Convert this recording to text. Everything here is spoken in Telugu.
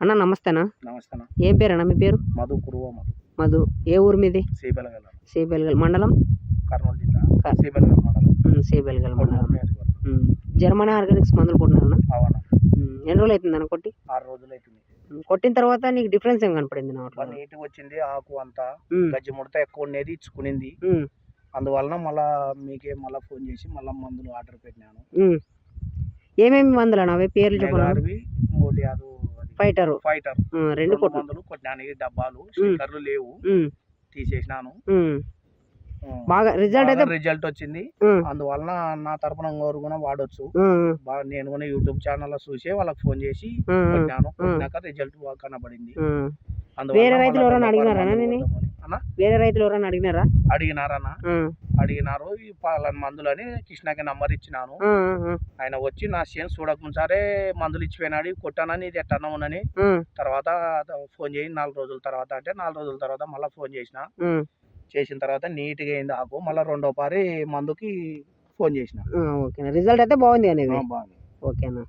అన్న నమస్తేనా? నమస్తే అన్న. ఏం పేరన్నా మీ పేరు? మధు కురువ మధు. మధు. ఏ ఊరు మీది? శ్రీబెలగల. సేబెల్గల్ మండలం? కర్నూలు జిల్లా. శ్రీబెలగల మండలం. ఉమ్, సేబెల్గల్ మండలం. జర్మనీ ఆర్గానిక్స్ మందులు కొట్టినారన్నా? అవునా. ఎన్ని రోజులు అవుతుంది అన్న కొట్టి? ఆరు రోజులు అవుతుంది కొట్టిన తర్వాత నీకు డిఫరెన్స్ ఏం కనపడింది నా బాగా నీట్గా వచ్చింది ఆకు అంతా గజ్జి ముడత ఎక్కువ ఉండేది ఇచ్చుకునింది. అందువలన మళ్ళా మీకే మళ్ళా ఫోన్ చేసి మళ్ళా మందులు ఆర్డర్ పెట్టినాను. ఏమేమి మందులు అన్న అవి? పేర్లు మెగార్వి ఇంకోటి అది ఫైటరు ఫైటర్ రెండు మందులు కొట్టినాను డబ్బాలు స్టిక్కర్లు లేవు. తీసేసినాను. బాగా రిజల్ట్ అయితే రిజల్ట్ వచ్చింది. అందువలన నా తరపున ఇంకోరు కూడా వాడొచ్చు. బాగా నేను కూడా యూట్యూబ్ ఛానల్లో చూసి వాళ్ళకి ఫోన్ చేసి కొట్టినాను కొట్టినాక రిజల్ట్ బాగా కనబడింది. వేరే రైతులు ఎవరైనా అడిగినారా వేరే రైతులు ఎవరైనా అడిగినారా? అడిగినారన్న? ఉమ్, అడిగినారు ఈ పలానా మందులు అని కృష్ణకి నంబర్ ఇచ్చినాను. ఆయన వచ్చి నా చేను చూడకముందే మందులు ఇచ్చిపోయినాడు కొట్టానని ఇది ఎట్టన్నా ఉన్నని. తర్వాత ఫోన్ చేయి నాలుగు రోజుల తర్వాత అంటే నాలుగు రోజుల తర్వాత మళ్ళీ ఫోన్ చేసిన. చేసిన తర్వాత నీట్గా అయింది ఆకు మళ్ళీ రెండో పారి మందుకి ఫోన్ చేసిన. రిజల్ట్ అయితే బాగుంది బాగుంది. ఓకేనా.